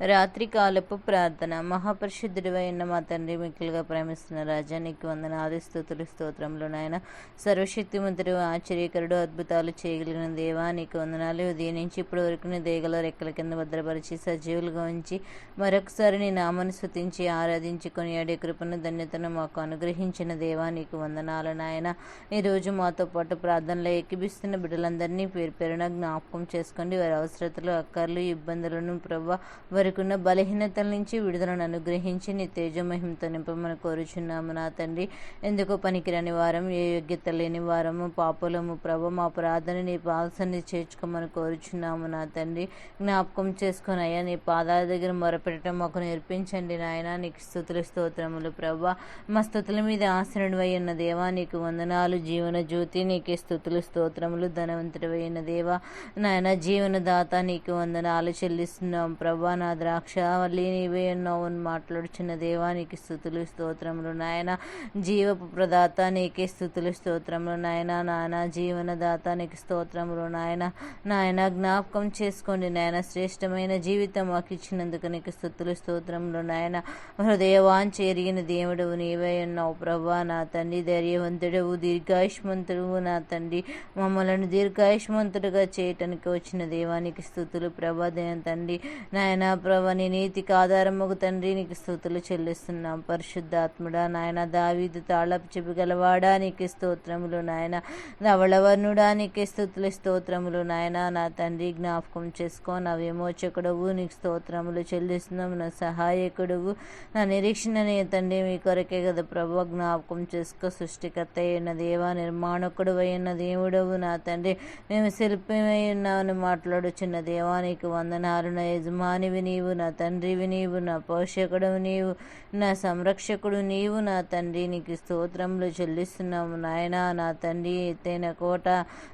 రాత్రికాలపు ప్రార్థన. మహాపరిశుద్ధుడివైన మా తండ్రి మిక్కులుగా ప్రేమిస్తున్న రాజా నీకు వందనాలు స్థుతులు స్తోత్రంలో నాయన. సర్వశక్తిమంతుడు ఆశ్చర్యకరుడు అద్భుతాలు చేయగలిగిన దేవా నీకు వందనాలు. ఉదయం నుంచి ఇప్పటి వరకు నీ దేగల రెక్కల కింద భద్రపరిచి సజీవులుగా ఉంచి మరొకసారి నీ నామను స్థుతించి ఆరాధించి కొనియాడే కృపను ధన్యతను మాకు అనుగ్రహించిన దేవా నీకు వందనాలు నాయన. ఈరోజు మాతో పాటు ప్రార్థనలో ఎక్కిపిస్తున్న బిడ్డలందరినీ పేరు పేరున జ్ఞాపకం చేసుకోండి వారి అవసరతలు అక్కర్లు ఇబ్బందులను ప్రభావ వారికున్న బలహీనతల నుంచి విడుదలను అనుగ్రహించి నీ తేజమహిమతో నింపమని కోరుచున్నాము నా తండ్రి. ఎందుకో పనికిరాని వారం ఏ యోగ్యత లేని వారము పాపులము ప్రభ మా ప్రార్థన నీ పాల్సన్ని చేర్చుకోమని కోరుచున్నాము నా తండ్రి. జ్ఞాపకం చేసుకొని అయ్యా నీ పాదాల దగ్గర మొరపెట్టడం మాకు నేర్పించండి నాయన. నీకు స్థుతుల స్తోత్రములు ప్రభా. మా స్థుతుల మీద ఆసనుడు ఉన్న దేవా నీకు వందనాలు జీవన జ్యోతి నీకే స్థుతులు స్తోత్రములు ధనవంతుడు అయిన దేవా. నాయన జీవనదాత నీకు వందనాలు చెల్లిస్తున్నాం ప్రభా. నా ద్రాక్షావల్లి నీవే ఉన్నావు అని మాట్లాడుచున్న దేవానికి స్థుతులు స్తోత్రములు. నాయన జీవపు ప్రదాత నీకే స్థుతులు స్తోత్రములు. నాయన నాయన జీవనదాత నీకు స్తోత్రములు. నాయన నాయన జ్ఞాపకం చేసుకోండి. నాయన శ్రేష్టమైన జీవితం మాకు ఇచ్చినందుకు నీకు స్థుతులు స్తోత్రములు. నాయన హృదయవాంచి ఎరిగిన దేవుడు నీవే ఉన్నావు ప్రభా నా తండ్రి ధైర్యవంతుడవు దీర్ఘాయుష్మంతుడు నా తండ్రి. మమ్మలను దీర్ఘాయుష్మంతుడుగా చేయటానికి వచ్చిన దేవానికి స్థుతులు ప్రభా దేని తండ్రి. నాయన ప్రభ నీ నీతికి ఆధారముకు తండ్రి నీకు స్థుతులు చెల్లిస్తున్నాం. పరిశుద్ధాత్ముడా నాయన దావీదు తాళపు చెబుగలవాడా నీకు స్తోత్రములు నాయన. నవళవర్ణుడా నీకు స్థుతులు స్తోత్రములు నాయన. నా తండ్రి జ్ఞాపకం చేసుకో నా విమోచకుడవు నీకు స్తోత్రములు చెల్లిస్తున్నాం. నా సహాయకుడువు నా నిరీక్షణ నీ తండ్రి మీ కొరకే కదా ప్రభు. జ్ఞాపకం చేసుకో సృష్టికర్త అయిన దేవా నిర్మాణకుడు అయిన దేవుడవు నా తండ్రి. మేము శిల్పమై ఉన్నామని మాట్లాడుచున్న దేవానికి వందనాలు నా యజమానివి నీవు నా తండ్రివి నీవు నా పోషకుడు నీవు నా సంరక్షకుడు నీవు నా తండ్రి. నీకు స్తోత్రములు చెల్లిస్తున్నాము నాయన. నా తండ్రి ఎత్తైన కోట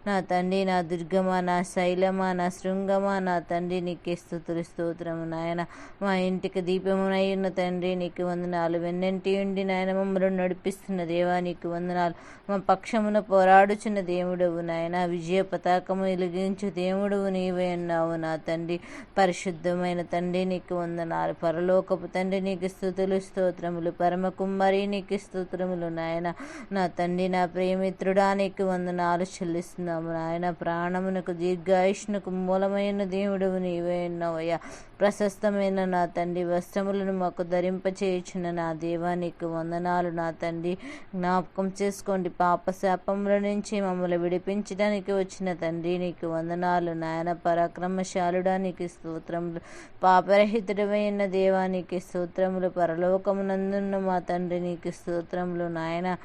నా తండ్రి నా దుర్గమా నా శైలమా నా శృంగమా నా తండ్రి నీకే స్థుతులు స్తోత్రము నాయన. మా ఇంటికి దీపమునై ఉన్న తండ్రి నీకు వందనాలు. వెన్నంటి ఉండి నాయన మమ్మల్ని నడిపిస్తున్న దేవా నీకు వందనాలు. మా పక్షమున పోరాడుచున్న దేవుడవు నాయన. విజయ పతాకము వెలిగించు దేవుడవు నీవే అన్నావు నా తండ్రి. పరిశుద్ధమైన తండ్రి నీకు వందనాలు. పరలోకపు తండ్రి నీకు స్థుతులు స్తోత్రములు. పరమ కుమ్మరి నీకు స్తోత్రములు నాయన. నా తండ్రి నా ప్రేమిత్రుడా నీకు వందనాలు చెల్లిస్తున్నాము నాయన. ప్రాణమునకు దీర్ఘాయుష్నుకు మూలమైన దేవుడు నీవే ఉన్నావయ్యా. ప్రశస్తమైన నా తండ్రి వస్త్రములను మాకు ధరింపచేయుచున్న నా దేవా నీకు వందనాలు. నా తండ్రి జ్ఞాపకం చేసుకోండి. పాప శాపముల నుంచి మమ్మల్ని విడిపించడానికి వచ్చిన తండ్రి నీకు వందనాలు. నాయన పరాక్రమశాలుడా నీకు స్తోత్రములు. పాపరహితుడమైన దేవానికి స్తోత్రములు. పరలోకమునందున్న మా తండ్రి నీకు స్తోత్రములు. నాయన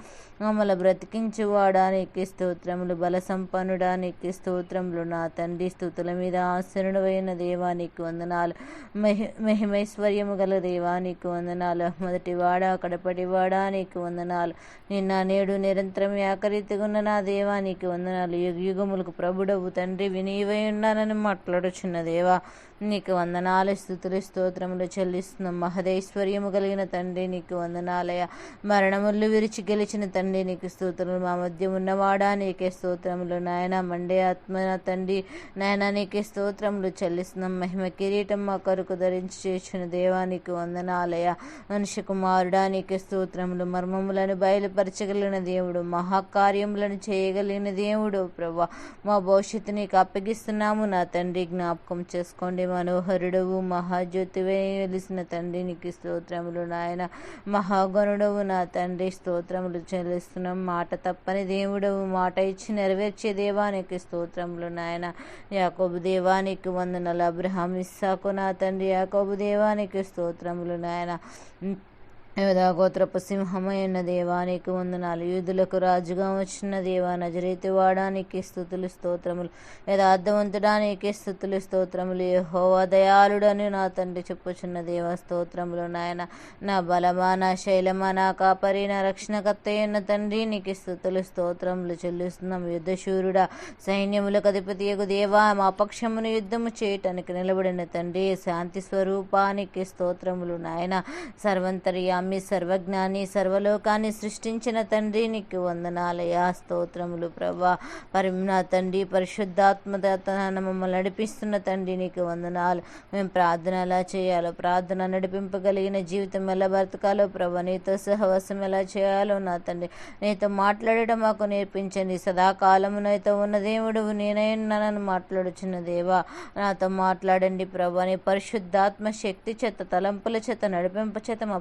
మమ్మల్ని బ్రతికించువాడానికి స్తోత్రములు బల సంపన్నుడానికి స్తోత్రములు. నా తండ్రి స్థుతుల మీద ఆసనుడైన దేవానికి వందనాలు. మహి మహిమైశ్వర్యము గల దేవానికి వందనాలు. మొదటి మొదటివాడా కడపటి వాడానికి వందనాలు. నిన్న నేడు నిరంతరం ఏకరీతిగున్న నా దేవానికి వందనాలు. యుగ యుగములకు ప్రభుడవు తండ్రి వినీవై ఉన్నానని మాట్లాడుచున్న దేవా నీకు వందనాలు స్థుతులు స్తోత్రములు చెల్లిస్తున్నాం. మహదైశ్వర్యము కలిగిన తండ్రి నీకు వందనాలయ. మరణములు విరిచి గెలిచిన తండ్రి నీకు స్తోత్రములు. మా మధ్య ఉన్నవాడా నీకే స్తోత్రములు. నాయన మండే ఆత్మ తండ్రి. నాయన నీకే స్తోత్రములు చెల్లిస్తున్నాం. మహిమ కిరీటం మా కొరకు ధరించి చేసిన దేవానికి వందనాలయ. మనిషి కుమారుడా నీకే స్తోత్రములు. మర్మములను బయలుపరచగలిగిన దేవుడు. మహాకార్యములను చేయగలిగిన దేవుడు ప్రభా. మా భవిష్యత్తు నీకు అప్పగిస్తున్నాము. నా తండ్రి జ్ఞాపకం చేసుకోండి. మనోహరుడవు మహాజ్యోతివే వెలిసిన తండ్రి. నీకు స్తోత్రములు నాయన. మహాగణుడవు నా తండ్రి. స్తోత్రములు చెల్లిస్తున్నాం. మాట తప్పని దేవుడవు. మాట ఇచ్చి నెరవేర్చే దేవానికి స్తోత్రములు నాయన. యాకోబు దేవానికి వందనలు. అబ్రహాం ఇస్సాకు నా తండ్రి. యాకోబు దేవానికి స్తోత్రములు నాయన. యోధా సింహమైన దేవా నీకు వందనాలు. యూదులకు రాజుగా వచ్చిన దేవా నజరేతి వాడానికి స్థుతులు స్తోత్రములు. యథార్థవంతుడానికి స్థుతులు స్తోత్రములు. యహోవా దయాళుడని నా తండ్రి చెప్పుచున్న దేవ స్తోత్రములు నాయన. నా బలమా నా శైలమా నా కాపరి నా రక్షణకర్త అయిన తండ్రి నీకు స్థుతులు స్తోత్రములు చెల్లిస్తున్నాం. యుద్ధశూరుడా సైన్యములకు అధిపతియగు దేవా మా పక్షమును యుద్ధము చేయటానికి నిలబడిన తండ్రి శాంతి స్వరూపానికి స్తోత్రములు నాయన. సర్వంతర్యామి అంతర్యామి సర్వజ్ఞాని సర్వలోకాన్ని సృష్టించిన తండ్రి నీకు వందనాలయా స్తోత్రములు ప్రభా. పరి నా తండ్రి పరిశుద్ధాత్మదాతన మమ్మల్ని నడిపిస్తున్న తండ్రి నీకు వందనాలు. మేము ప్రార్థన ఎలా చేయాలో ప్రార్థన నడిపింపగలిగిన జీవితం ఎలా బ్రతకాలో ప్రభా నీతో సహవాసం ఎలా చేయాలో నా తండ్రి. నీతో మాట్లాడడం మాకు నేర్పించండి. సదాకాలమునైతే ఉన్న దేవుడు నేనే మాట్లాడుచున్న దేవా. నాతో మాట్లాడండి ప్రభా. నీ పరిశుద్ధాత్మ శక్తి చేత తలంపుల చేత నడిపింప చేత మా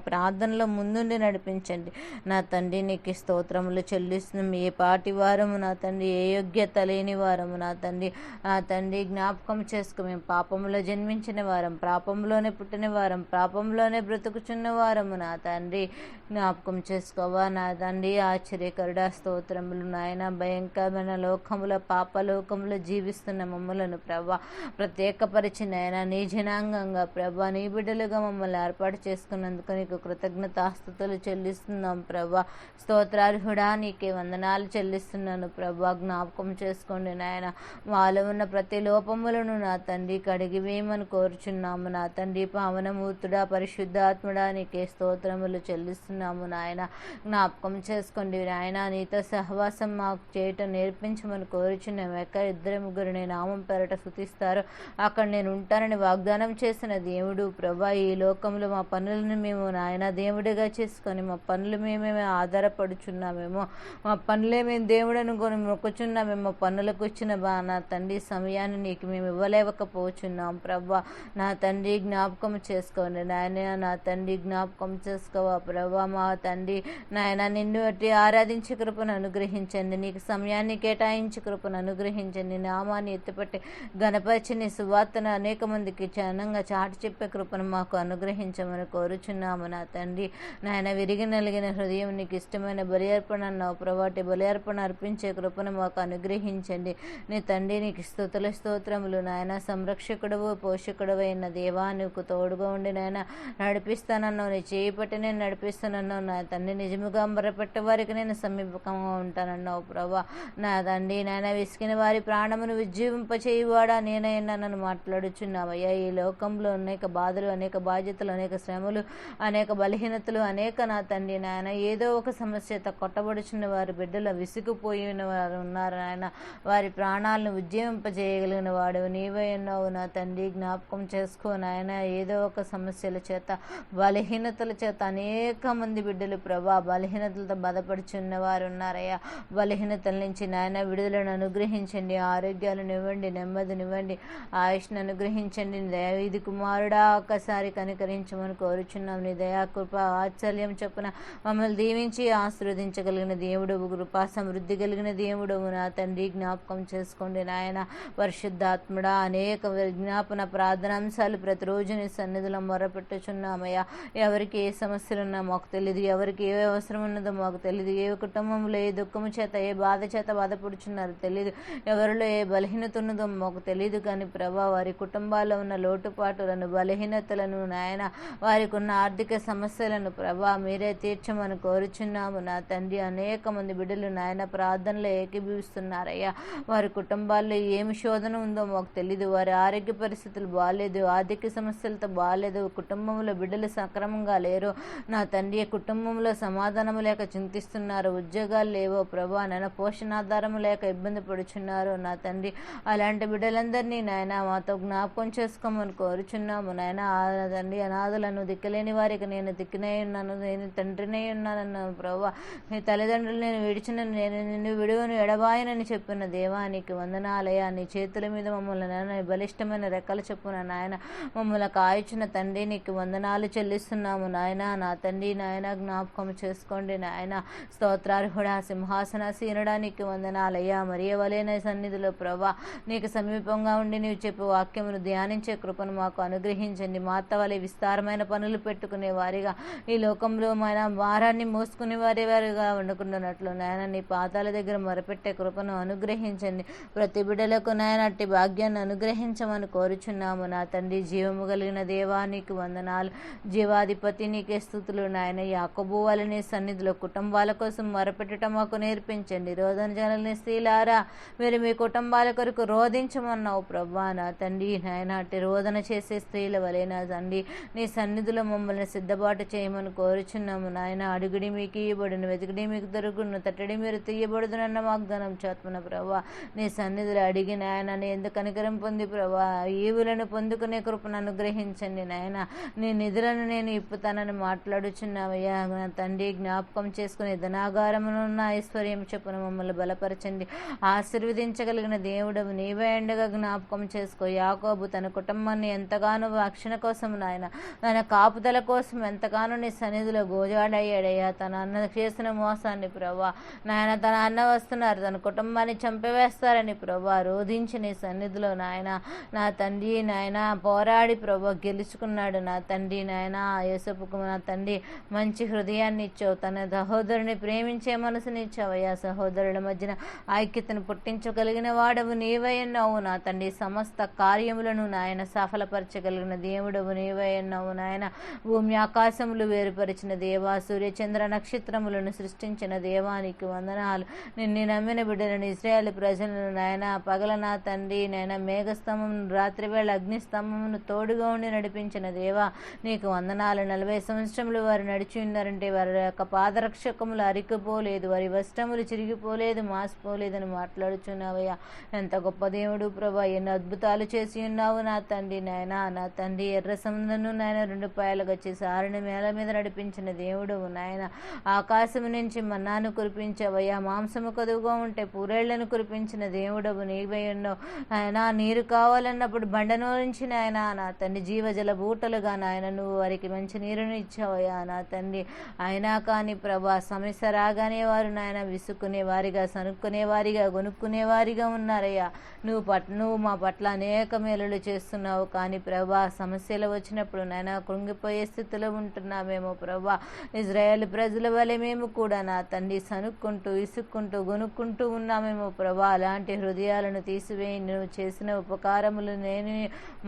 మార్గంలో ముందుండి నడిపించండి. నా తండ్రి నీకు స్తోత్రములు చెల్లిస్తున్నాం. ఏ పాటి వారము నా తండ్రి ఏ యోగ్యత లేని వారము నా తండ్రి. నా తండ్రి జ్ఞాపకం చేసుకో. మేము పాపంలో జన్మించిన వారం పాపంలోనే పుట్టిన వారం పాపంలోనే బ్రతుకుచున్న వారము నా తండ్రి. జ్ఞాపకం చేసుకోవా నా తండ్రి. ఆశ్చర్యకరుడా స్తోత్రములు నాయన భయంకరమైన లోకముల పాపలోకములో జీవిస్తున్న మమ్మలను ప్రభా ప్రత్యేకపరిచిన నీ జనాంగంగా ప్రభా నీ బిడ్డలుగా మమ్మల్ని ఏర్పాటు చేసుకున్నందుకు నీకు కృతజ్ఞ కృతజ్ఞతాస్థుతులు చెల్లిస్తున్నాం ప్రభా. స్తోత్రార్హుడా నీకే వందనాలు చెల్లిస్తున్నాను ప్రభా. జ్ఞాపకం చేసుకోండి నాయన. మాలో ఉన్న ప్రతి లోపములను నా తండ్రి కడిగి వేయమని కోరుచున్నాము. నా తండ్రి పావనమూర్తుడా పరిశుద్ధాత్ముడా నీకే స్తోత్రములు చెల్లిస్తున్నాము నాయన. జ్ఞాపకం చేసుకోండి నాయన. నీతో సహవాసం మాకు చేయటం నేర్పించమని కోరుచున్నాము ఎక్కడ ఇద్దరు ముగ్గురు నేను నామం పెరట సుతిస్తారు అక్కడ నేను ఉంటానని వాగ్దానం చేసిన దేవుడు ప్రభా. ఈ లోకంలో మా పనులను మేము నాయన దేవుడిగా చేసుకొని మా పనులు మేమేమే ఆధారపడుచున్నామేమో. మా పనులే మేము దేవుడు అనుకొని మొక్కుచున్నామేమో. పనులకు వచ్చిన బా నా తండ్రి సమయాన్ని నీకు మేము ఇవ్వలేకపోచున్నాం. ప్రభా నా తండ్రి జ్ఞాపకం చేసుకోండి నాయన నా తండ్రి జ్ఞాపకం చేసుకోవా ప్రభా మా తండ్రి నాయన నిన్ను బట్టి ఆరాధించే కృపను అనుగ్రహించండి. నీకు సమయాన్ని కేటాయించి కృపను అనుగ్రహించండి. నామాన్ని ఎత్తుపట్టి గణపరిచి సువార్తను అనేక మందికి చనంగా చాటి చెప్పే కృపను మాకు అనుగ్రహించమని కోరుచున్నాము నా తండ్రి. నాయన విరిగి నలిగిన హృదయం నీకు ఇష్టమైన బలి అర్పణ అన్నావు ప్రభాటి బలి అర్పణ అర్పించే కృపను మాకు అనుగ్రహించండి. నీ తండ్రి నీకు స్థుతుల స్తోత్రములు. నాయన సంరక్షకుడవు పోషకుడవైన దేవా నీకు తోడుగా ఉండి నాయన నడిపిస్తానన్నావు. నీ చేయి పట్టి నేను నడిపిస్తానన్నావు. నా తండ్రి నిజముగా మరపెట్టే వారికి నేను సమీపకంగా ఉంటానన్నావు ప్రభా. నా తండ్రి నాయన విసికిన వారి ప్రాణమును విజృంపచేయువాడా నేనైనా నన్ను మాట్లాడుచున్నావయ్యా. ఈ లోకంలో అనేక బాధలు అనేక బాధ్యతలు అనేక శ్రమలు అనేక బలహీనతలు అనేక నా తండ్రి నాయన. ఏదో ఒక సమస్యత కొట్టబడుచున్న వారి బిడ్డలు విసిగిపోయిన వారు ఉన్నారు నాయన. వారి ప్రాణాలను ఉజ్జీవింపజేయగలిగిన వాడు నీవే ఉన్నావు నా తండ్రి. జ్ఞాపకం చేసుకో నాయన. ఏదో ఒక సమస్యల చేత బలహీనతల చేత అనేక మంది బిడ్డలు ప్రభా బలహీనతలతో బాధపడుచున్న వారు ఉన్నారయ్యా. బలహీనతల నుంచి నాయన విడుదలను అనుగ్రహించండి. ఆరోగ్యాలను ఇవ్వండి. నెమ్మదినివ్వండి ఆయుష్ను అనుగ్రహించండి. నీ ఇది కుమారుడా ఒక్కసారి కనికరించమని కోరుచున్నాం. నీ దయా కృప ఆశ్చర్యం చొప్పున మమ్మల్ని దీవించి ఆశీర్వదించగలిగిన దేవుడు కృపా సమృద్ధి కలిగిన దేవుడు నా తండ్రి. జ్ఞాపకం చేసుకోండి నాయన పరిశుద్ధాత్ముడా అనేక విజ్ఞాపన ప్రార్థనాంశాలు ప్రతిరోజు నీ సన్నిధిలో మొరపెట్టుచున్నామయ్యా. ఎవరికి ఏ సమస్యలు ఉన్నా మాకు తెలియదు ఎవరికి ఏ అవసరం ఉన్నదో మాకు తెలియదు ఏ కుటుంబంలో ఏ దుఃఖము చేత ఏ బాధ చేత బాధపడుచున్నారో తెలియదు ఎవరిలో ఏ బలహీనత ఉన్నదో మాకు తెలియదు కానీ ప్రభా వారి కుటుంబాల్లో ఉన్న లోటుపాటులను బలహీనతలను నాయన వారికి ఉన్న ఆర్థిక సమస్యలను ప్రభా మీరే తీర్చమని కోరుచున్నాము. నా తండ్రి అనేక మంది బిడ్డలు నాయన ప్రార్థనలో ఏకీభవిస్తున్నారయ్యా. వారి కుటుంబాల్లో ఏమి శోధన ఉందో మాకు తెలియదు వారి ఆరోగ్య పరిస్థితులు బాగాలేదు ఆర్థిక సమస్యలతో బాగాలేదు కుటుంబంలో బిడ్డలు సక్రమంగా లేరు. నా తండ్రి కుటుంబంలో సమాధానం లేక చింతిస్తున్నారు. ఉద్యోగాలు లేవో ప్రభా నాయన పోషణాధారం లేక ఇబ్బంది పడుచున్నారు. నా తండ్రి అలాంటి బిడ్డలందరినీ నాయన మాతో జ్ఞాపకం చేసుకోమని కోరుచున్నాము. నాయన తండ్రి అనాథులను దిక్కలేని వారికి నేను దిక్కునే ఉన్నాను. నేను తండ్రినే ఉన్నానన్నాను. ప్రభా నీ తల్లిదండ్రులు నేను విడిచిన నేను నిన్ను విడువను ఎడబాయనని చెప్పిన దేవానికి వందనాలయ నీ చేతుల మీద మమ్మల్ని నాయన బలిష్టమైన రెక్కలు చెప్పున నాయన మమ్మల్ని కాయచిన తండ్రి నీకు వందనాలు చెల్లిస్తున్నాము నాయన. నా తండ్రి నాయన జ్ఞాపకం చేసుకోండి నాయన. స్తోత్రార్హుడా సింహాసనాసీనుడా నీకు వందనాలయ్యా. మరియవలేన సన్నిధిలో ప్రభా నీకు సమీపంగా ఉండి నీవు చెప్పే వాక్యమును ధ్యానించే కృపను మాకు అనుగ్రహించండి. మాత వలె విస్తారమైన పనులు పెట్టుకునే వారిగా ఈ లోకంలో మన భారాన్ని మోసుకునే వారి వారిగా వండుకుంటున్నట్లు నాయన నీ పాదాల దగ్గర మొరపెట్టే కృపను అనుగ్రహించండి. ప్రతి బిడ్డలకు నాయన అట్టి భాగ్యాన్ని అనుగ్రహించమని కోరుచున్నాము. నా తండ్రి జీవము కలిగిన దేవానికి వందనాలు. జీవాధిపతి నీకే స్థుతులు నాయన. యాకబు వాళ్ళని సన్నిధిలో కుటుంబాల కోసం మొరపెట్టడం మాకు నేర్పించండి. రోదన జనల్ని స్త్రీలారా మీరు మీ కుటుంబాల కొరకు రోధించమన్నావు ప్రభా. నా తండ్రి నాయన అట్టి రోదన చేసే స్త్రీల వలె నా తండ్రి నీ సన్నిధిలో మమ్మల్ని సిద్ధపాటు చేయమని కోరుచున్నాము నాయన. అడుగుడి మీకు ఇవ్వబడును వెతికిడి మీకు దొరుకును తట్టడి మీరు తీయబడుదునన్న వాగ్దానం చేస్తున్న ప్రభా నీ సన్నిధిలో అడిగి నాయన నీ ఎందుకు కనికరం పొంది ప్రభా ఈవులను పొందుకునే కృపను అనుగ్రహించండి నాయన. నీ నిధులను నేను ఇప్పుతానని మాట్లాడుచున్నావయ్యా. నా తండ్రి జ్ఞాపకం చేసుకుని ధనాగారమును ఉన్న ఐశ్వర్యం చెప్పున మమ్మల్ని బలపరచండి. ఆశీర్వదించగలిగిన దేవుడవు నీవే ఎండగా జ్ఞాపకం చేసుకో. యాకోబు తన కుటుంబాన్ని ఎంతగానో రక్షణ కోసం నాయన. తన కాపుదల కోసం ఎంతగానో నీ సన్నిధిలో గోజాడయ్యాడయ్యా. తన అన్న చేసిన మోసాన్ని ప్రభా. నాయన తన అన్న వస్తున్నారు. తన కుటుంబాన్ని చంపివేస్తారని ప్రభా. రోధించి నీ సన్నిధిలో నాయన నా తండ్రి నాయన పోరాడి ప్రభా. గెలుచుకున్నాడు నా తండ్రి నాయన. యేసపుకు నా తండ్రి మంచి హృదయాన్ని ఇచ్చావు. తన సహోదరుని ప్రేమించే మనసునిచ్చావయ్యా సహోదరుల మధ్యన ఐక్యతను పుట్టించగలిగిన వాడవు నీవై ఉన్నావు. నా తండ్రి సమస్త కార్యములను నాయన సఫలపరచగలిగిన దేవుడవు నీవై ఉన్నావు నాయన. భూమి ఆకాశములు వేరుపరిచిన దేవా సూర్య చంద్ర నక్షత్రములను సృష్టించిన దేవానికి వందనాలు. నిన్ను నమ్మిన బిడ్డలను ఇస్రాయల్ ప్రజలను నాయన పగల నా తండ్రి నాయన మేఘస్తంభం రాత్రివేళ అగ్నిస్తంభమును తోడుగా ఉండి నడిపించిన దేవా నీకు వందనాలు. నలభై సంవత్సరములు వారు నడిచి ఉన్నారంటే వారి యొక్క పాదరక్షకములు అరికిపోలేదు వారి వస్త్రములు చిరిగిపోలేదు మాసిపోలేదని మాట్లాడుచున్నావయ్యా. ఎంత గొప్ప దేవుడు ప్రభా ఎన్ని అద్భుతాలు చేసి ఉన్నావు నా తండ్రి నాయన. నా తండ్రి ఎర్ర సముద్రను నాయన రెండు పాయలుగా చేసి ఆరుని నేల మీద నడిపించిన దేవుడు నాయన ఆకాశము నుంచి మన్నాను కురిపించవయ్యా. మాంసము కదువుగా ఉంటే పూరేళ్ళను కురిపించిన దేవుడవు నీవై ఉన్నావు ఆయన నీరు కావాలన్నప్పుడు బండను నుంచి నాయన నా తండ్రి జీవజల బూటలుగా నాయన నువ్వు వారికి మంచి నీరుని ఇచ్చావయ్యా నా తండ్రి. అయినా కానీ ప్రభా సమస్య రాగానే వారు నాయన విసుక్కునే వారిగా సనుక్కునే వారిగా కొనుక్కునే వారిగా ఉన్నారయ్యా. నువ్వు పట్ నువ్వు మా పట్ల అనేక మేలులు చేస్తున్నావు. కానీ ప్రభా సమస్యలు వచ్చినప్పుడు నాయన కృంగిపోయే స్థితిలో ఉంటున్నామేమో ప్రభా. ఇజ్రాయేల్ ప్రజల వలె మేము కూడా నా తండ్రి సనుక్కుంటూ ఇసుక్కుంటూ కొనుక్కుంటూ ఉన్నామేమో ప్రభా. అలాంటి హృదయాలను తీసివేయి నువ్వు చేసిన ఉపకారములు నేను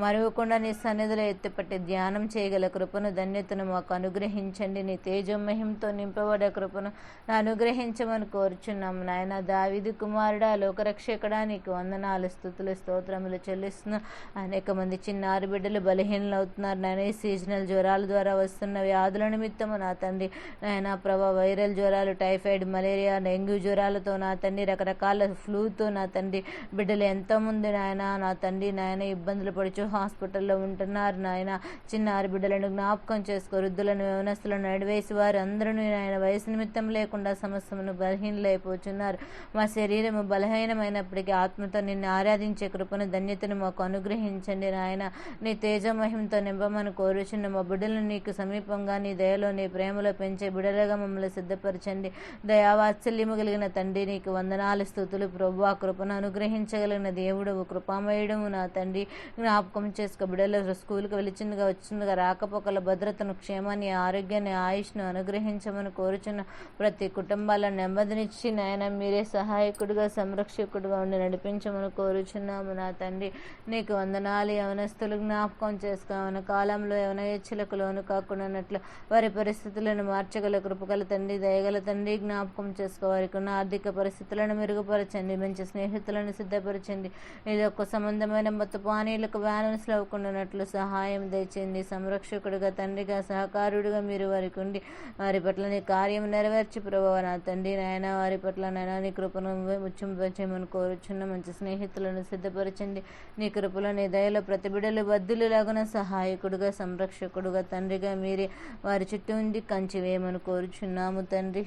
మరవకుండా నీ సన్నిధిలో ఎత్తిపట్టి ధ్యానం చేయగల కృపను ధన్యతను మాకు అనుగ్రహించండి. నీ తేజోమహింతో నింపబడే కృపను అనుగ్రహించమని కోరుచున్నాము నాయన. దావిది కుమారుడా లోకరక్షకుడా నీకు వందనాలు స్థుతులు స్తోత్రములు చెల్లిస్తున్నా. అనేక మంది చిన్నారి బిడ్డలు బలహీనలు అవుతున్నారు నాయన. సీజనల్ జ్వరాల ద్వారా వస్తున్న వ్యాధుల నిమిత్తము నా తండ్రి. నాయన ప్రభా వైరల్ జ్వరాలు టైఫాయిడ్ మలేరియా డెంగ్యూ జ్వరాలతో నా తండ్రి రకరకాల ఫ్లూతో నా తండ్రి. బిడ్డలు ఎంతోమంది నాయన నా తండ్రి నాయన ఇబ్బందులు పడుచు హాస్పిటల్లో ఉంటున్నారు నాయన. చిన్నారి బిడ్డలను జ్ఞాపకం చేసుకో వృద్ధులను యవనస్తులను నడివేసి వారు అందరూ నాయన వయసు నిమిత్తం లేకుండా సమస్యను బలహీనలైపోతున్నారు మా శరీరము బలహీనమైనప్పటికీ ఆత్మతో నిన్ను ఆరాధించే కృపను ధన్యతను మాకు అనుగ్రహించండి నాయన. నీ తేజమహిమతో నింపమని కోరుచున్న మా బిడ్డలను నీకు సమీపంగా నీ దయలో నీ ప్రేమలో పెంచే బిడలుగా మమ్మల్ని సిద్ధపరచండి. దయావాత్సల్యము కలిగిన తండ్రి నీకు వందనాలు స్థుతులు ప్రభు కృపను అనుగ్రహించగలిగిన దేవుడు కృపామయుడము నా తండ్రి. జ్ఞాపకం చేసుకో బిడలు స్కూల్కి వెలిచిందిగా వచ్చిందిగా రాకపోకల భద్రతను క్షేమాన్ని ఆరోగ్యాన్ని ఆయుష్ను అనుగ్రహించమని కోరుచున్న ప్రతి కుటుంబాలను నెమ్మదినిచ్చి నాయన మీరే సహాయకుడిగా సంరక్షకుడిగా ఉండి నడిపించమని కోరుచున్నాము నా తండ్రి. నీకు వందనాలు యవనస్తులు జ్ఞాపకం చేసుకోమని కాలంలో యవన హెచ్చలకు లోను కాకుండా పట్ల వారి పరిస్థితులను మార్చగల కృపగల తండ్రి దయగల తండ్రి జ్ఞాపకం చేసుకో వారికి ఉన్న ఆర్థిక పరిస్థితులను మెరుగుపరచండి మంచి స్నేహితులను సిద్ధపరచండి. ఇది ఒక సంబంధమైన మత్తు పానీయులకు బ్యాలెన్స్ అవ్వకుండానట్లు సహాయం దయచేయండి. సంరక్షకుడిగా తండ్రిగా సహకారుడిగా మీరు వారికి ఉండి వారి పట్ల నీ కార్యం నెరవేర్చి ప్రభావ నా తండ్రి నాయన వారి పట్ల నాయన నీ కృపను ముచ్చింపచేయమని కోరుచున్న మంచి స్నేహితులను సిద్ధపరచండి. నీ కృపలో నీ దయలో ప్రతిబిడలు బద్దులు లాగున సహాయకుడుగా సంరక్షకుడుగా తండ్రిగా మీరే వారి చుట్టూ ఉండి కంచి వేయమని కోరుచున్నాము తండ్రి.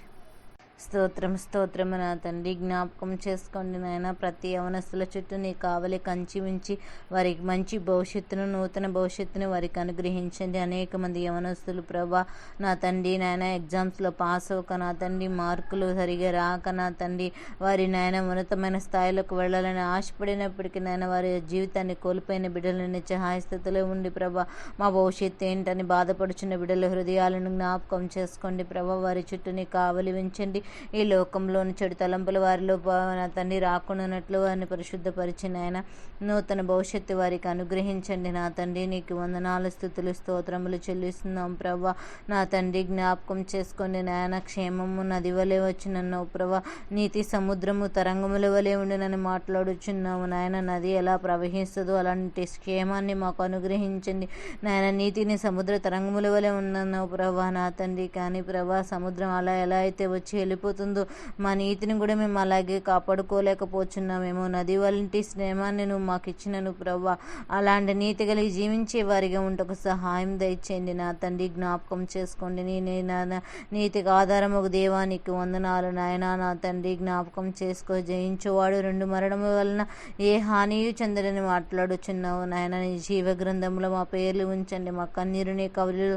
స్తోత్రం స్తోత్రము నా తండ్రి. జ్ఞాపకం చేసుకోండి నాయన. ప్రతి యవనస్తుల చుట్టూ నీ కావలి కంచి ఉంచి వారికి మంచి భవిష్యత్తును నూతన భవిష్యత్తును వారికి అనుగ్రహించండి. అనేక మంది యవనస్తులు ప్రభా నా తండ్రి నాయన ఎగ్జామ్స్లో పాస్ అవ్వక నా తండ్రి మార్కులు సరిగా రాక నా తండ్రి వారి నాయన ఉన్నతమైన స్థాయిలోకి వెళ్ళాలని ఆశపడినప్పటికీ నాయన వారి జీవితాన్ని కోల్పోయిన బిడ్డలని నిత్యహాయ స్థితిలో ఉండి ప్రభా మా భవిష్యత్తు ఏంటని బాధపడుచున్న బిడ్డల హృదయాలను జ్ఞాపకం చేసుకోండి. ప్రభా వారి చుట్టూ నీ కావలి ఉంచండి. ఈ లోకంలోని చెడు తలంపుల వారిలో నా తండ్రి రాకుండానట్లు వారిని పరిశుద్ధపరిచి నాయన నూతన భవిష్యత్తు వారికి అనుగ్రహించండి. నా తండ్రి నీకు వందనాలు స్థుతులు స్తోత్రములు చెల్లిస్తున్నాం ప్రభా. నా తండ్రి జ్ఞాపకం చేసుకోండి. నాయన క్షేమము నది వలె వచ్చినన్నావు ప్రభా. నీతి సముద్రము తరంగముల వలె ఉండినని మాట్లాడుచున్నావు నాయన నది ఎలా ప్రవహిస్తుందో అలాంటి క్షేమాన్ని మాకు అనుగ్రహించండి. నాయన నీతిని సముద్ర తరంగముల వలె ఉన్నావు ప్రభా. నా తండ్రి కానీ ప్రభా సముద్రం అలా ఎలా అయితే వచ్చి వెళ్ళి వెళ్ళిపోతుందో. మా నీతిని కూడా మేము అలాగే కాపాడుకోలేకపోతున్నామేమో నది వంటి స్నేహాన్ని నువ్వు మాకు ఇచ్చినను ప్రభా అలాంటి నీతి కలిగి జీవించే వారిగా ఉంటకు సహాయం దయచేయండి నా తండ్రి. జ్ఞాపకం చేసుకోండి. నేనే నా నీతికి ఆధారం ఒక దేవానికి వందనాలు. నాయన నా తండ్రి జ్ఞాపకం చేసుకో. జయించేవాడు రెండు మరణము వలన ఏ హానియు చెందడని మాట్లాడుచున్నావు. నాయన నీ జీవ గ్రంథంలో మా పేర్లు ఉంచండి. మా కన్నీరుని కవులు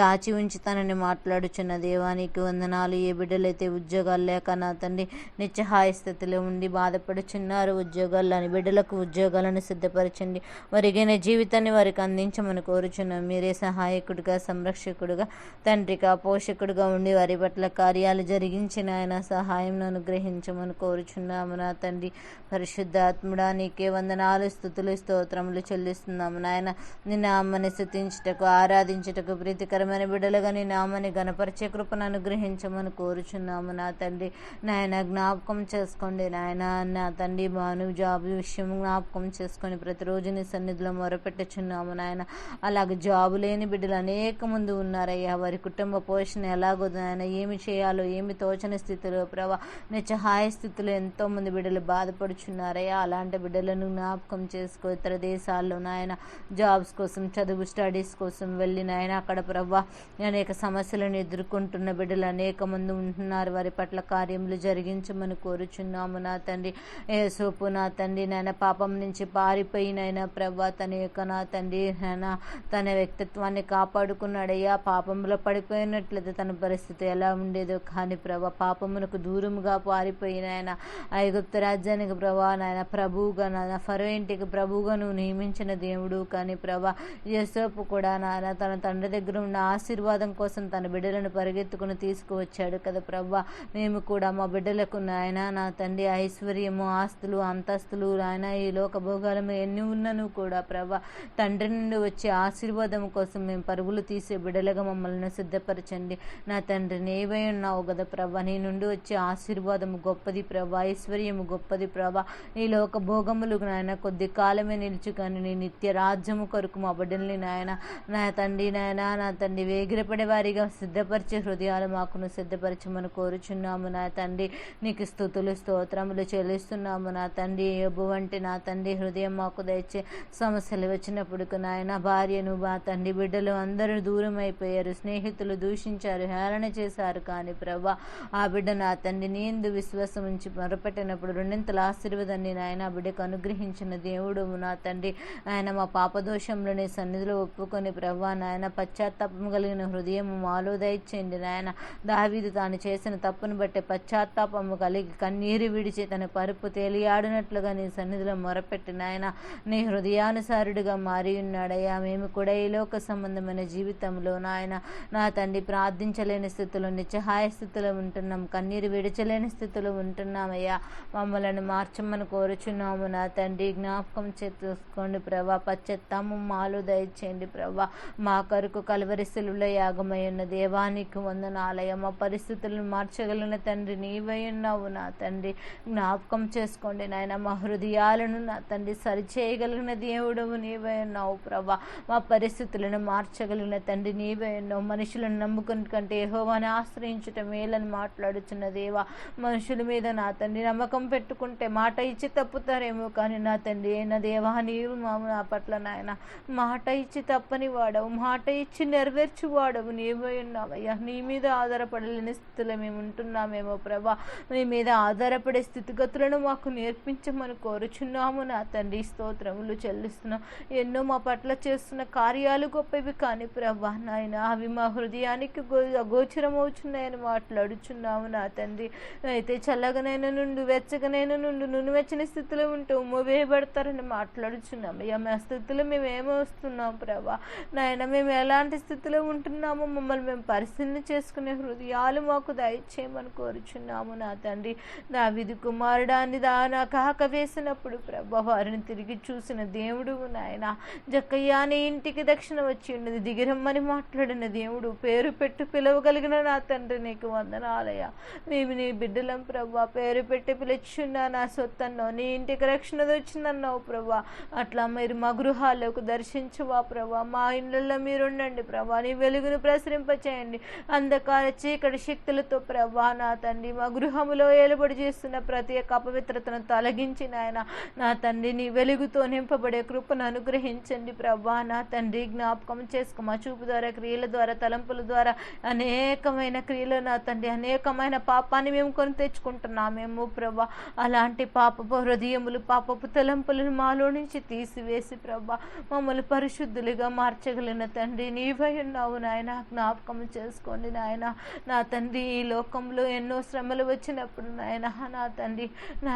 దాచి ఉంచుతానని మాట్లాడుచున్న దేవానికి వందనాలు. ఏ బిడ్డలైతే ఉద్యోగాలు లేక నా తండ్రి నిత్యహాయ స్థితిలో ఉండి బాధపడుచున్నారు. ఉద్యోగాలని బిడ్డలకు ఉద్యోగాలను సిద్ధపరచండి. వరిగైన జీవితాన్ని వారికి అందించమని కోరుచున్నాం. మీరే సహాయకుడిగా సంరక్షకుడిగా తండ్రిగా పోషకుడిగా ఉండి వారి పట్ల కార్యాలు జరిగించిన ఆయన సహాయం అనుగ్రహించమని కోరుచున్నాము. నా తండ్రి పరిశుద్ధాత్ముడా నీకే వందనాలు స్థుతులు స్తోత్రములు చెల్లిస్తున్నాము. నాయన నీ నామని స్థుతించుటకు ఆరాధించుటకు ప్రీతికరమైన బిడ్డలుగా నీ నామని గణపరిచే కృపను అనుగ్రహించమని కోరుచున్నాము. నా తండ్రి. నాయన జ్ఞాపకం చేసుకోండి నాయన. నా తండ్రి భాను జాబ్ విషయం జ్ఞాపకం చేసుకొని ప్రతిరోజు నీ సన్నిధిలో మొరపెట్టుచున్నాము నాయన. అలాగే జాబు లేని బిడ్డలు అనేక మంది ఉన్నారయ్యా. వారి కుటుంబ పోషణ ఎలాగో నాయన. ఏమి చేయాలో ఏమి తోచని స్థితిలో ప్రభా నిస్సహాయ స్థితిలో ఎంతో మంది బిడ్డలు బాధపడుచున్నారయ్యా. అలాంటి బిడ్డలను జ్ఞాపకం చేసుకో ఇతర దేశాల్లో నాయన. జాబ్స్ కోసం చదువు స్టడీస్ కోసం వెళ్ళి నాయన. అక్కడ ప్రభా అనేక సమస్యలను ఎదుర్కొంటున్న బిడ్డలు అనేక మంది ఉంటున్నారు. వారి పట్ల కార్యములు జరిగించమని కోరుచున్నాము నా తండ్రి. ఏసోపు నా తండ్రి నాయన పాపం నుంచి పారిపోయినైనా ప్రభా తన యొక్క నా తండ్రి నాయన తన వ్యక్తిత్వాన్ని కాపాడుకున్నాడయ్యా. పాపంలో పడిపోయినట్లయితే తన పరిస్థితి ఎలా ఉండేదో కానీ ప్రభా పాపమునకు దూరముగా పారిపోయిన ఆయన ఐగుప్త రాజ్యానికి ప్రభా నాయన ప్రభువుగా నాయన ఫరో ఇంటికి ప్రభువుగా నువ్వు నియమించిన దేవుడు కానీ ప్రభా యేసోపు కూడా నాయన తన తండ్రి దగ్గర ఉన్న ఆశీర్వాదం కోసం తన బిడ్డలను పరిగెత్తుకుని తీసుకువచ్చాడు కదా ప్రభా మేము కూడా మా బిడ్డలకు నాయన నా తండ్రి ఐశ్వర్యము ఆస్తులు అంతస్తులు నాయన ఈ లోక భోగాలము ఎన్ని ఉన్నను కూడా ప్రభా తండ్రి నుండి వచ్చే ఆశీర్వాదం కోసం మేము పరుగులు తీసే బిడ్డలుగా మమ్మల్ని సిద్ధపరచండి. నా తండ్రి నీవై ఉన్నావు కదా ప్రభా నీ నుండి వచ్చే ఆశీర్వాదము గొప్పది ప్రభా ఐశ్వర్యము గొప్పది ప్రభా. ఈ లోక భోగములు నాయన కొద్ది కాలమే నిలిచి కానీ నీ నిత్య రాజ్యము కొరకు మా బిడ్డల్ని నాయన నా తండ్రి నాయన నా తండ్రి వేగిరపడే వారిగా సిద్ధపరిచే హృదయాలు మాకును సిద్ధపరచమని కోరుచున్నాము నా తండ్రి. నీకు స్థుతులు స్తోత్రములు చెల్లిస్తున్నాము నా తండ్రి. ఏబు వంటి నా తండ్రి హృదయం మాకు దయచే సమస్యలు వచ్చినప్పుడు నాయన భార్యను మా తండ్రి బిడ్డలు అందరూ దూరం అయిపోయారు స్నేహితులు దూషించారు హేళన చేశారు. కానీ ప్రభా ఆ బిడ్డ నా తండ్రి నీందు విశ్వాసం ఉంచి మొరపెట్టినప్పుడు రెండింతల ఆశీర్వాదాన్ని నాయన ఆ బిడ్డకు అనుగ్రహించిన దేవుడు నా తండ్రి. ఆయన మా పాపదోషంలో నీ సన్నిధిలో ఒప్పుకొని ప్రభా నాయన పశ్చాత్తాపం కలిగిన హృదయం మాలో దయచేయండి నాయన. దావీదు తాను చేసిన తప్పును బట్టి పశ్చాత్తాపము కలిగి కన్నీరు విడిచి తన పరుపు తేలియాడినట్లుగా నీ సన్నిధిలో మొరపెట్టి నాయన నీ హృదయానుసారుడిగా మారి ఉన్నాడయ్యా మేము కూడా ఈ లోక సంబంధమైన జీవితంలో నాయన నా తండ్రి ప్రార్థించలేని స్థితిలో నిత్యహాయ స్థితిలో ఉంటున్నాం. కన్నీరు విడిచలేని స్థితిలో ఉంటున్నామయ్యా. మమ్మల్ని మార్చమని కోరుచున్నాము. నా తండ్రి జ్ఞాపకం చేసుకోండి ప్రభా. పశ్చత్తాము మాలు దయచేయండి ప్రభా. మా కొరకు కలవరిశిలులో యాగమై ఉన్న దేవానికి వందనాలయ మా పరిస్థితులను మార్చి మార్చగలిగిన తండ్రి నీవై ఉన్నావు నా తండ్రి. జ్ఞాపకం చేసుకోండి నాయన మా హృదయాలను నా తండ్రి సరిచేయగలిగిన దేవుడవు నీవై ఉన్నావు ప్రభా. మా పరిస్థితులను మార్చగలిగిన తండ్రి నీవై ఉన్నావు. మనుషులను నమ్ముకుని కంటే యెహోవాను ఆశ్రయించటం మేలని మాట్లాడుచున్న దేవా మనుషుల మీద నా తండ్రి నమ్మకం పెట్టుకుంటే మాట ఇచ్చి తప్పుతారేమో కానీ నా తండ్రి నా దేవా నీవు మా నా పట్ల నాయన మాట ఇచ్చి తప్పని వాడవు. మాట ఇచ్చి నెరవేర్చి వాడవు నీవే ఉన్నావయ్యా. నీ మీద ఆధారపడలేని స్థితిలో మేము ఉంటున్నామేమో ప్రభా. మీ మీద ఆధారపడే స్థితిగతులను మాకు నేర్పించమని కోరుచున్నాము నా తండ్రి. స్తోత్రములు చెల్లిస్తున్నాం. ఎన్నో మా పట్ల చేస్తున్న కార్యాలు గొప్పవి కానీ ప్రభా. నాయన అవి మా హృదయానికి గో అగోచరమవుచున్నాయని మాట్లాడుచున్నాము నా తండ్రి. అయితే చల్లగనైన నుండి వెచ్చగనైన నుండి నూనె వెచ్చని స్థితిలో ఉంటూ వేయబడతారని మాట్లాడుచున్నాము. అయ్యా మా స్థితిలో మేము ఏమొస్తున్నాం ప్రభా. నాయన మేము ఎలాంటి స్థితిలో ఉంటున్నామో మమ్మల్ని మేము పరిశీలన చేసుకునే హృదయాలు మాకు దయచేసి చేయమని కోరుచున్నాము నా తండ్రి. నా విధి కుమారుడాన్ని దానా కాక వేసినప్పుడు ప్రభా వారిని తిరిగి చూసిన దేవుడు నాయన జక్కయ్య నీ ఇంటికి దక్షిణ వచ్చి ఉన్నది. దిగిరమ్మని మాట్లాడిన దేవుడు పేరు పెట్టి పిలవగలిగిన నా తండ్రి నీకు వందనాలయ మేము నీ బిడ్డలం ప్రభా పేరు పెట్టి పిలిచున్నా నా సొత్తన్నో నీ ఇంటికి రక్షణ వచ్చిందన్నావు ప్రభా. అట్లా మీరు మా గృహాల్లోకి దర్శించువా ప్రభా. మా ఇళ్ళల్లో మీరు ఉండండి ప్రభా. నీ వెలుగును ప్రసరింపచేయండి. అంధకార చీకటి శక్తులతో ప్రభా నా తండ్రి మా గృహములో ఏలుబడి చేస్తున్న ప్రతి ఒక్క అపవిత్రతను తొలగించి నాయన నా తండ్రి నీ వెలుగుతో నింపబడే కృపను అనుగ్రహించండి ప్రభా. నా తండ్రి జ్ఞాపకం చేసుకో. మా చూపు ద్వారా క్రియల ద్వారా తలంపుల ద్వారా అనేకమైన క్రియలు నా తండ్రి అనేకమైన పాపాన్ని మేము కొని తెచ్చుకుంటున్నామేమో ప్రభా. అలాంటి పాపపు హృదయములు పాపపు తలంపులను మాలో నుంచి తీసివేసి ప్రభా మమ్మల్ని పరిశుద్ధులుగా మార్చగలిగిన తండ్రి నీవై ఉన్నావు నాయన. జ్ఞాపకం చేసుకోండి నాయన. నా తండ్రి ఈ లోకంలో ఎన్నో శ్రమలు వచ్చినప్పుడు నాయన నా తండ్రి నా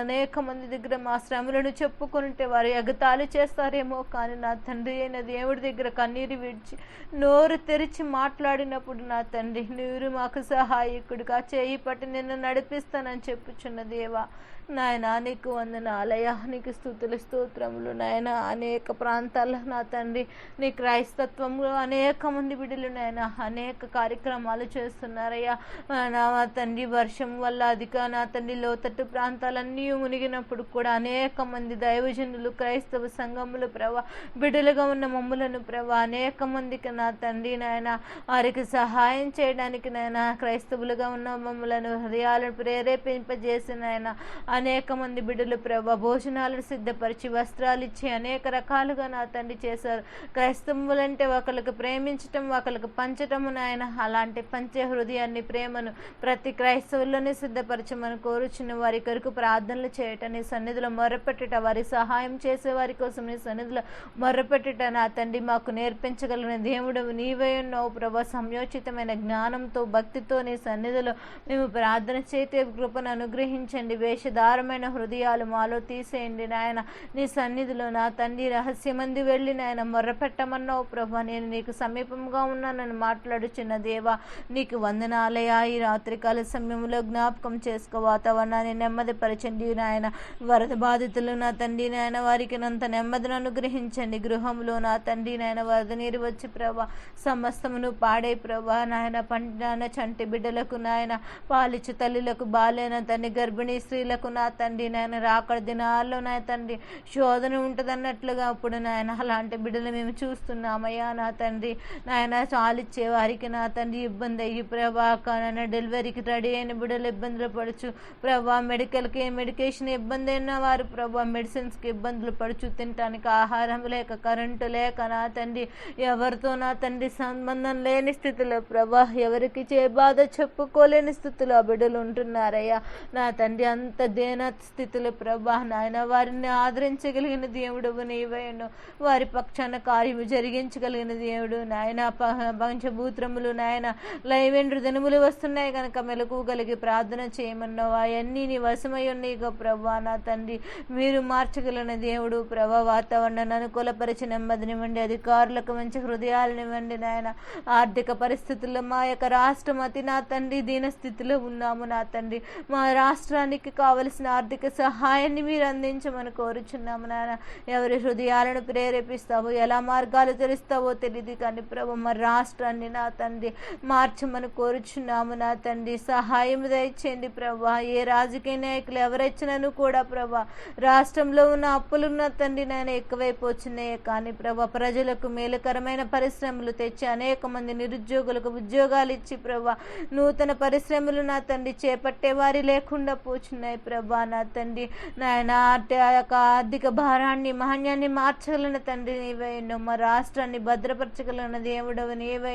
అనేక మంది దగ్గర మా శ్రమలను చెప్పుకుంటే వారు ఎగతాళి చేస్తారేమో కానీ నా తండ్రి అయిన దేవుడి దగ్గర కన్నీరు విడిచి నోరు తెరిచి మాట్లాడినప్పుడు నా తండ్రి నీరు మాకు సహాయకుడిగా చేయి పట్టి నిన్ను నడిపిస్తానని చెప్పుచున్న దేవా నాయన నీకు వందన నీకు స్థుతుల స్తోత్రములు నాయన. అనేక ప్రాంతాల్లో నా తండ్రి నీ క్రైస్తత్వంలో అనేక మంది బిడ్డలు నాయన. అనేక కార్యక్రమాలు చేస్తున్నారయ్యా. నా తండ్రి వర్షం వల్ల అధిక నా తండ్రి లోతట్టు ప్రాంతాలన్నీ మునిగినప్పుడు కూడా అనేక మంది దైవజనులు క్రైస్తవ సంఘములు ప్రభా బిడ్డలుగా ఉన్న మమ్ములను ప్రభా అనేక మందికి నా తండ్రి నాయన వారికి సహాయం చేయడానికి నాయన క్రైస్తవులుగా ఉన్న మమ్మలను హృదయాలను ప్రేరేపింపజేసి నాయన అనేక మంది బిడ్డలు ప్రభ భోజనాలను సిద్ధపరిచి వస్త్రాలు ఇచ్చి అనేక రకాలుగా నా తండ్రి చేశారు. క్రైస్తవులంటే ఒకరికి ప్రేమించటం ఒకరికి పంచటము నాయన. అలాంటి పంచే హృదయాన్ని ప్రేమను ప్రతి క్రైస్తవుల్లోనే సిద్ధపరచమని కోరుచున్న వారి కొరకు ప్రార్థనలు చేయటం నీ సన్నిధిలో మొరపెట్టుట వారి సహాయం చేసే వారి కోసం నీ సన్నిధిలో మొరపెట్టుట నా తండ్రి మాకు నేర్పించగలిగిన దేవుడు. నీవే ఉన్నావు ప్రభా సంయోచితమైన జ్ఞానంతో భక్తితో నీ సన్నిధిలో మేము ప్రార్థన చేతే కృపను అనుగ్రహించండి. భారమైన హృదయాలు మాలో తీసేయండి నాయన. నీ సన్నిధిలో నా తండ్రి రహస్యమంది వెళ్ళి నాయన మొర్రపెట్టమన్నావు ప్రభా. నేను నీకు సమీపంగా ఉన్నానని మాట్లాడుచున్న దేవా నీకు వందనాలయా ఈ రాత్రికాల సమయంలో జ్ఞాపకం చేసుకో. వాతావరణాన్ని నెమ్మదిపరచండి నాయన. వరద బాధితులు నా తండ్రి నాయన వారికి నంత నెమ్మదిని అనుగ్రహించండి. గృహంలో నా తండ్రి నాయన వరద నీరు వచ్చి ప్రభా సమస్తమును పాడే ప్రభా నాయన. పండిన చంటి బిడ్డలకు నాయన పాలిచ్చు తల్లులకు బాలేన తండ్రి గర్భిణీ స్త్రీలకు నా తండ్రి నాయన రాకడ దినాల్లో నా తండ్రి శోధన ఉంటుందన్నట్లుగా అప్పుడు నాయన అలాంటి బిడ్డలు మేము చూస్తున్నామయ్యా నా తండ్రి. నాయన చాలిచ్చే వారికి నా తండ్రి ఇబ్బంది అయ్యి ప్రభా నాయన డెలివరీకి రెడీ అయిన బిడ్డలు ఇబ్బందులు పడుచు. ప్రభా మెడికల్కి మెడికేషన్ ఇబ్బంది అయిన వారు ప్రభా మెడిసిన్స్కి ఇబ్బందులు పడుచు. తినటానికి ఆహారం లేక కరెంటు లేక నా తండ్రి. ఎవరితో నా తండ్రి సంబంధం లేని స్థితిలో ప్రభా ఎవరికి చే బాధ చెప్పుకోలేని స్థితిలో ఆ బిడ్డలు ఉంటున్నారయ్యా. నా తండ్రి అంత దేన స్థితిలో ప్రభా నాయన వారిని ఆదరించగలిగిన దేవుడు నీవేను వారి పక్షాన కార్యము జరిగించగలిగిన దేవుడు నాయన. పంచభూత్రములు నాయన లైవెండ్రు దినములు వస్తున్నాయి కనుక మెలకువగలిగి ప్రార్థన చేయమన్నావు. అవన్నీ నీ వశమై ఉన్నాయి ప్రభా నా తండ్రి. మీరు మార్చగలిగిన దేవుడు ప్రభా వాతావరణాన్ని అనుకూలపరిచి నెమ్మదినివ్వండి అధికారులకు మంచి హృదయాలనివ్వండి నాయన. ఆర్థిక పరిస్థితుల్లో మా యొక్క రాష్ట్రం అతి నా తండ్రి దీన స్థితిలో ఉన్నాము నా తండ్రి. మా రాష్ట్రానికి కావలసిన ఆర్థిక సహాయాన్ని మీరు అందించమని కోరుచున్నాము నాయన. ఎవరి హృదయాలను ప్రేరేపిస్తావో ఎలా మార్గాలు తెరుస్తావో తెలియదు కానీ ప్రభు మా రాష్ట్రాన్ని నా తండ్రి మార్చమని కోరుచున్నాము నా తండ్రి. సహాయం దయచేయండి ప్రభా. ఏ రాజకీయ నాయకులు ఎవరిచ్చినను కూడా ప్రభా రాష్ట్రంలో ఉన్న అప్పులు నా తండ్రి నాయన ఎక్కువైపోతున్నాయి కానీ ప్రభా ప్రజలకు మేలుకరమైన పరిశ్రమలు తెచ్చి అనేక మంది నిరుద్యోగులకు ఉద్యోగాలు ఇచ్చి ప్రభా నూతన పరిశ్రమలు నా తండ్రి చేపట్టే వారి లేకుండా పోచున్నాయి ప్రభా. నా తండ్రి. నాయన యొక్క ఆర్థిక భారాన్ని మాన్యాన్ని మార్చగలిగిన తండ్రి నీవే ఎన్నో మా రాష్ట్రాన్ని భద్రపరచగలిగిన దేవుడవు నీవే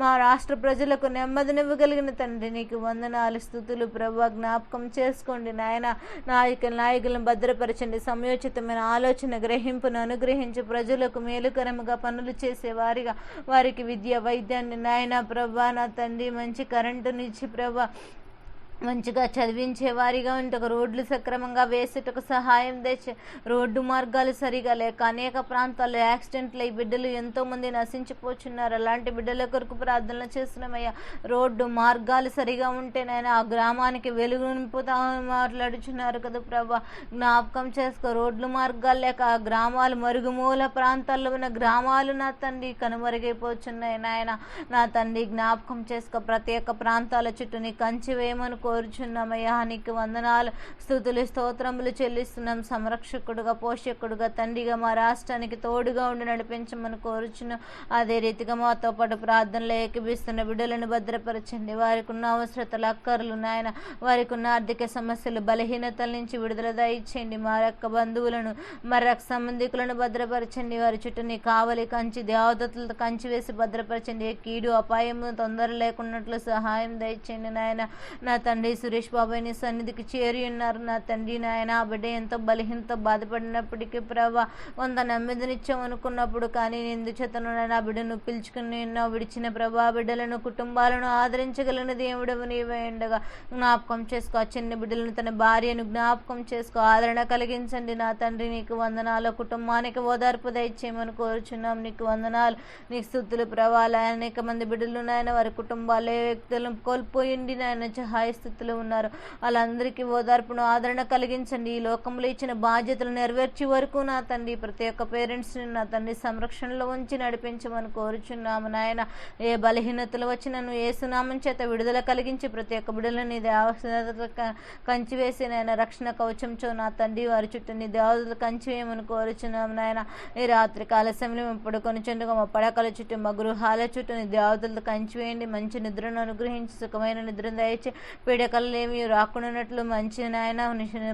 మా రాష్ట్ర ప్రజలకు నెమ్మదినివ్వగలిగిన తండ్రి నీకు వందనాలు స్థుతులు ప్రభా జ్ఞాపకం చేసుకోండి. నాయన నాయక నాయకులను భద్రపరచండి. సమయోచితమైన ఆలోచన గ్రహింపును అనుగ్రహించి ప్రజలకు మేలుకరముగా పనులు చేసే వారిగా వారికి విద్య వైద్యాన్ని నాయన ప్రభా నా తండ్రి మంచి కరెంటునిచ్చి ప్రభా మంచిగా చదివించే వారిగా ఉంటకు రోడ్లు సక్రమంగా వేసేటకు సహాయం తెచ్చే రోడ్డు మార్గాలు సరిగా లేక అనేక ప్రాంతాల్లో యాక్సిడెంట్లు అయ్యి బిడ్డలు ఎంతో మంది నశించిపోతున్నారు అలాంటి బిడ్డల కొరకు ప్రార్థనలు చేస్తున్నామయ్యా. రోడ్డు మార్గాలు సరిగా ఉంటేనైనా ఆ గ్రామానికి వెలుగు నింపుతా మాట్లాడుచున్నారు కదా ప్రభా. జ్ఞాపకం చేసుకో రోడ్లు మార్గాలు లేక ఆ గ్రామాలు మరుగుమూల ప్రాంతాల్లో ఉన్న గ్రామాలు నా తండ్రి కనుమరుగైపోతున్నాయి నాయన. నా తండ్రి జ్ఞాపకం చేసుకో ప్రత్యేక ప్రాంతాల చుట్టూ నీ కంచి వేయమనుకో కోరుచున్నామయ్యా. నీకు వందనాలు స్థుతులు స్తోత్రములు చెల్లిస్తున్నాం. సంరక్షకుడుగా పోషకుడుగా తండ్రిగా మా రాష్ట్రానికి తోడుగా ఉండి నడిపించమని కోరుచున్నాం అదే రీతిగా మాతో పాటు ప్రార్థనలు ఏకిపిస్తున్న బిడ్డలను భద్రపరచండి. వారికి ఉన్న అవసరతలు అక్కర్లు నాయన వారికి ఉన్న ఆర్థిక సమస్యలు బలహీనతల నుంచి విడుదల దయచేయండి. మా యొక్క బంధువులను మరి రక్త సంబంధికులను భద్రపరచండి. వారి చుట్టూ నీ కావలి కంచి దేవదత్తులతో కంచి వేసి భద్రపరచండి. కీడు అపాయము తొందర లేకున్నట్లు సహాయం దయచేయండి నాయన. నా తండ్రి సురేష్ బాబాయ్ నీ సన్నిధికి చేరి ఉన్నారు. నా తండ్రి నాయన ఆ బిడ్డ ఎంతో బలహీనతో బాధపడినప్పటికీ ప్రభా వంద నెమ్మదినిచ్చాం అనుకున్నప్పుడు కానీ నేను ఎందుచేతను నా బిడ్డను పిలుచుకుని ఎన్నో విడిచిన ప్రభా బిడ్డలను కుటుంబాలను ఆదరించగలను దేవుడు నీవే ఉండగా జ్ఞాపకం చేసుకో. చిన్న బిడ్డలను తన భార్యను జ్ఞాపకం చేసుకో. ఆదరణ కలిగించండి. నా తండ్రి నీకు వందనాలు. కుటుంబానికి ఓదార్పు దయచేయమని కోరుచున్నాం. నీకు వందనాలు. నీకు స్థుతులు ప్రభావాలు అనేక మంది బిడ్డలు నాయన వారి కుటుంబాలే వ్యక్తులను కోల్పోయింది నాయన? సహాయస్తు పరిస్థితులు ఉన్నారు. వాళ్ళందరికీ ఓదార్పును ఆదరణ కలిగించండి. ఈ లోకంలో ఇచ్చిన బాధ్యతలు నెరవేర్చే వరకు నా తండ్రి ప్రతి ఒక్క పేరెంట్స్ని నా తండ్రి సంరక్షణలో ఉంచి నడిపించమని కోరుచున్నాము నాయన. ఏ బలహీనతలు వచ్చినను ఏ సునామం చేత విడుదల కలిగించి ప్రతి ఒక్క బిడలని నీ దేవత కంచి వేసి నాయన రక్షణ కవచంచో నా తండ్రి వారి చుట్టూ నీ దేవతలు కంచి వేయమని కోరుచున్నాము నాయన. ఈ రాత్రి కాల మేము పడుకొని చుండగా మా పడకల చుట్టూ మా గృహాల చుట్టూ నీ దేవతలతో కంచి వేయండి. మంచి నిద్రను అనుగ్రహించి సుఖమైన నిద్రను దయచే పీడకలు ఏమి రాకుండానట్లు మంచి నాయన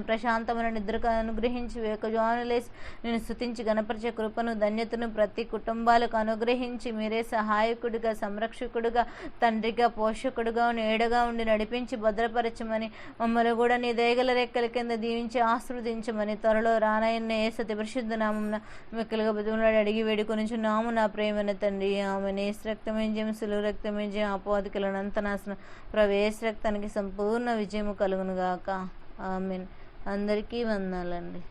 ప్రశాంతమైన నిద్రకు అనుగ్రహించి వేకజాను లేసి నేను స్థుతించి గణపరిచే కృపను ధన్యతను ప్రతి కుటుంబాలకు అనుగ్రహించి మీరే సహాయకుడిగా సంరక్షకుడిగా తండ్రిగా పోషకుడుగా నీడగా ఉండి నడిపించి భద్రపరచమని మమ్మల్ని కూడా నీ దయగల రెక్కల కింద దీవించి ఆశీర్వదించమని త్వరలో రానయ్యన్న ఏ సతి పరిశుద్ధ నామం మిక్కలుగా బతుకులాడి అడిగి వేడుకొని నాము నా ప్రేమన తండ్రి ఆమె నేస్ రక్తమే జయం సులువు రక్తమే జయం అపోధికలను అంత నాశనం ప్రవేశ రక్తానికి సంపూర్ణ విజయము కలుగునుగాక. ఆమెన్. అందరికీ వందాలండి.